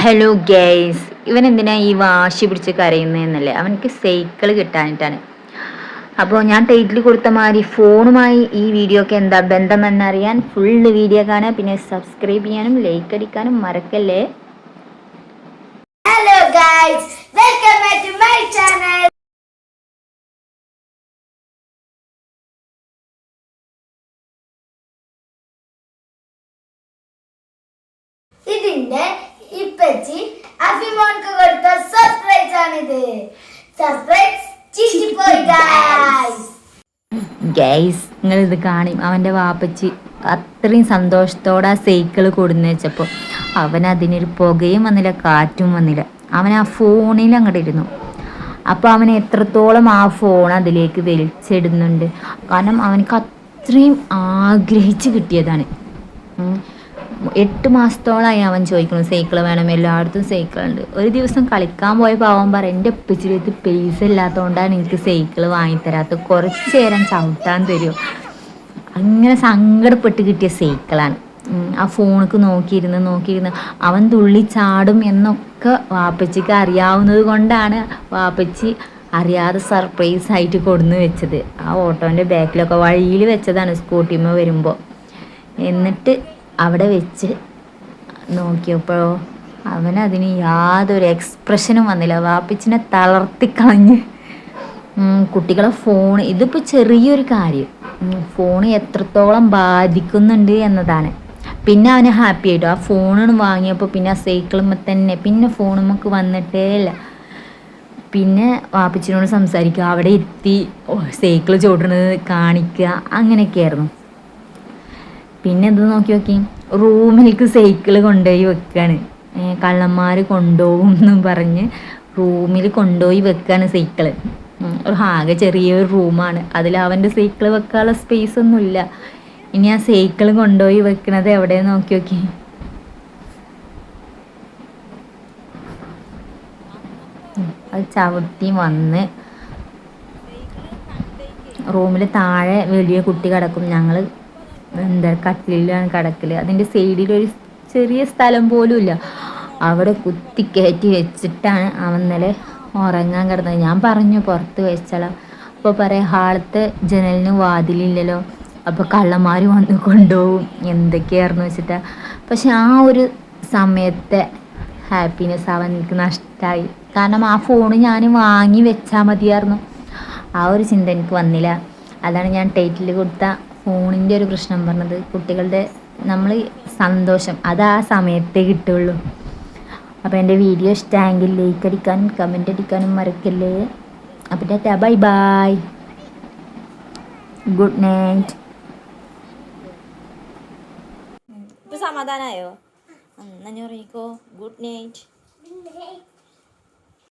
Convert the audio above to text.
Hello guys ഇവൻ എന്തിനാ ഈ വാശി പിടിച്ച് കരയുന്നതെന്നല്ലേ അവനക്ക് സൈക്കിൾ കിട്ടാനിട്ടാണ്. അപ്പോൾ ഞാൻ ടൈറ്റിൽ കൊടുത്ത മാതിരി ഫോണുമായി ഈ വീഡിയോക്ക് എന്താ ബന്ധമെന്നറിയാൻ ഫുള്ള് വീഡിയോ കാണുക. പിന്നെ സബ്സ്ക്രൈബ് ചെയ്യാനും ലൈക്ക് അടിക്കാനും മറക്കല്ലേ? Hello welcome to my channel. ഇതിന്റെ ഇപ്പച്ചി അഭിമോൻക്ക് കൊടുത്ത സർപ്രൈസ് ആണിത്. സർപ്രൈസ് ചിറ്റിപ്പോയി ഗൈസ് ഗൈസ് നിങ്ങൾ ഇത് കാണും. അവന്റെ വാപ്പച്ചി അത്രയും സന്തോഷത്തോടെ ആ സൈക്കിൾ കൊടുന്ന് വെച്ചപ്പോൾ അവൻ അതിനൊരു പുകയും വന്നില്ല കാറ്റും വന്നില്ല. അവൻ ആ ഫോണിൽ അങ്ങോട്ട് ഇരുന്നു. അപ്പോൾ അവൻ എത്രത്തോളം ആ ഫോൺ അതിലേക്ക് വലിച്ചിടുന്നുണ്ട്. കാരണം അവനക്ക് അത്രയും ആഗ്രഹിച്ച് കിട്ടിയതാണ്. എട്ട് മാസത്തോളമായി അവൻ ചോദിക്കുന്നു സൈക്കിൾ വേണം എല്ലായിടത്തും സൈക്കിൾ ഉണ്ട് ഒരു ദിവസം കളിക്കാൻ പോയപ്പോൾ അവൻ പറ എന്റെ ഒപ്പിച്ചിലേക്ക് പൈസ ഇല്ലാത്തതുകൊണ്ടാണ് എനിക്ക് സൈക്കിൾ വാങ്ങിത്തരാത്തത്. കുറച്ച് നേരം ചവിട്ടാൻ തരുമോ? അങ്ങനെ സങ്കടപ്പെട്ട് കിട്ടിയ സൈക്കിളാണ്. ആ ഫോണിക്ക് നോക്കിയിരുന്ന് നോക്കിയിരുന്ന് അവൻ തുള്ളി ചാടും എന്നൊക്കെ വാപ്പച്ചിക്ക് അറിയാവുന്നത് കൊണ്ടാണ് വാപ്പച്ചി അറിയാതെ സർപ്രൈസ് ആയിട്ട് കൊടുന്ന് വെച്ചത്. ആ ഓട്ടോന്റെ ബാക്കിലൊക്കെ വഴിയിൽ വെച്ചതാണ് സ്കൂട്ടിമ്മ വരുമ്പോൾ എന്നിട്ട് അവിടെ വെച്ച് നോക്കിയപ്പോഴോ അവനതിന് യാതൊരു എക്സ്പ്രഷനും വന്നില്ല. വാപ്പിച്ചിനെ തളർത്തിക്കളഞ്ഞ്. കുട്ടികളെ ഫോൺ ഇതിപ്പോൾ ചെറിയൊരു കാര്യം. ഫോൺ എത്രത്തോളം ബാധിക്കുന്നുണ്ട് എന്നതാണ്. പിന്നെ അവന് ഹാപ്പി ആയിട്ടോ? ആ ഫോണിന് വാങ്ങിയപ്പോൾ പിന്നെ ആ സൈക്കിളുമ്പോൾ തന്നെ. പിന്നെ ഫോണുമ്മക്ക് വന്നിട്ടേ ഇല്ല. പിന്നെ വാപ്പച്ചിനോട് സംസാരിക്കുക. അവിടെ എത്തി. സൈക്കിൾ ചോട്ടണത് കാണിക്കുക. അങ്ങനെയൊക്കെയായിരുന്നു. പിന്നെ ഇത് നോക്കി നോക്കി റൂമിലേക്ക് സൈക്കിൾ കൊണ്ടുപോയി വെക്കാണ്. കള്ളന്മാർ കൊണ്ടുപോകും എന്നും പറഞ്ഞ് റൂമിൽ കൊണ്ടുപോയി വെക്കാണ് സൈക്കിൾ ആകെ ചെറിയൊരു റൂമാണ് അതിൽ അവന്റെ സൈക്കിൾ വെക്കാനുള്ള സ്പേസ് ഒന്നുമില്ല ഇനി ആ സൈക്കിൾ കൊണ്ടുപോയി വെക്കണത് എവിടെ നോക്കി നോക്കി. അത് ചവിട്ടി വന്ന് റൂമിൽ താഴെ വലിയ കുട്ടി കിടക്കും. ഞങ്ങൾ എന്താ കട്ടിലാണ് കിടക്കൽ അതിന്റെ സൈഡിൽ ഒരു ചെറിയ സ്ഥലം പോലും ഇല്ല. അവിടെ കുത്തി കയറ്റി വെച്ചിട്ടാണ് അവൻ ഉറങ്ങാൻ കിടന്നത്. ഞാൻ പറഞ്ഞു പുറത്ത് വെച്ചാലോ അപ്പോൾ പറയാം ഹാളത്തെ ജനലിന് വാതിലില്ലല്ലോ. അപ്പോൾ കള്ളന്മാർ വന്ന് കൊണ്ടുപോകും. എന്തൊക്കെയായിരുന്നു വെച്ചിട്ടാ. പക്ഷെ ആ ഒരു സമയത്തെ ഹാപ്പിനെസ് അവൻ എനിക്ക് നഷ്ടമായി കാരണം ആ ഫോൺ ഞാൻ വാങ്ങി വെച്ചാൽ മതിയായിരുന്നു. ആ ഒരു ചിന്ത എനിക്ക് വന്നില്ല. അതാണ് ഞാൻ ടൈറ്റിൽ കൊടുത്ത ഫോണിന്റെ ഒരു പ്രശ്നം പറഞ്ഞത് കുട്ടികളുടെ നമ്മൾ സന്തോഷം അത് ആ സമയത്തേ കിട്ടുള്ളൂ അപ്പോൾ എന്റെ വീഡിയോ ഇഷ്ടമെങ്കിൽ ലൈക്ക് അടിക്കാൻ കമന്റ് അടിക്കാനും മറക്കല്ലേ. അപ്പം tata bye bye good night ഇപ്പം സമാധാനമായോ എന്നാ ഞാൻ ഉറങ്ങിക്കോ ഗുഡ് നൈറ്റ്